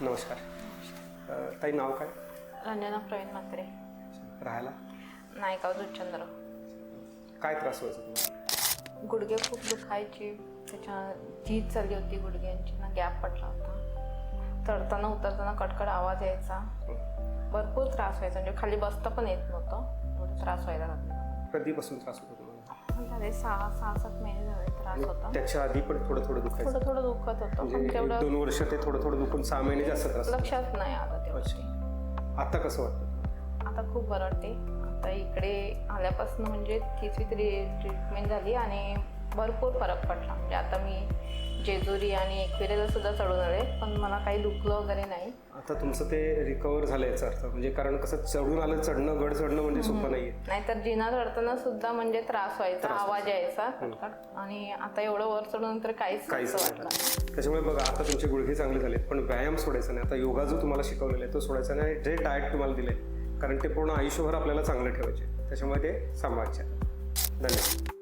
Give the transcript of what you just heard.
नमस्कार. अ, ताई नाव काय? रंजना प्रवीण म्हात्रे. राहायला? नायगाव जुचंद्र. काय त्रास व्हायचा तुम्हाला? गुडघे खूप दुखायचे. त्याच्या झीज चालली होती गुडघ्यांची. ना गॅप पडला होता. चढताना उतरताना कटकट आवाज यायचा. भरपूर त्रास व्हायचा. म्हणजे खाली बसता पण येत नव्हतं. एवढं त्रास व्हायला लागला. कधीपासून त्रास होतो तुम्हाला? झाले सहा सहा सात महिने झाले. त्याच्या आधी पण थोडं थोडं दुखायचं. थोडं थोडं दुखत होतं. म्हणजे एक तेवढं दोन वर्ष ते थोडं थोडं दुखून सहा महिने जास्त त्रास लक्षात नाही आलं तेवढं अच्छा. आता कसं वाटतं? आता खूप बरं वाटते. आता इकडे आल्यापासून म्हणजे तिसरी तरी ट्रीटमेंट झाली आणि भरपूर फरक पडला. म्हणजे आता जेजुरी आणि एकविरेला सुद्धा चढून आले पण मला काही दुखलं वगैरे नाही. आता तुमचं ते रिकवर झालं याचा अर्थ. म्हणजे कारण कसं चढून आलं चढणं गड चढणं म्हणजे सोपं नाहीये. नाहीतर जिना चढताना सुद्धा म्हणजे त्रास व्हायचा आवाज यायचा. आणि आता एवढं वर चढून तर काहीच काहीच नाही. वाटलं. त्याच्यामुळे बघा आता तुमचे गुडघे चांगले झालेत पण व्यायाम सोडायचा नाही. आता योगा जो तुम्हाला शिकवलेला आहे तो सोडायचा नाही. जे डाएट तुम्हाला दिले कारण ते पूर्ण आयुष्यभर आपल्याला चांगलं ठेवायचे. त्याच्यामुळे ते सांभाळायचे. धन्यवाद.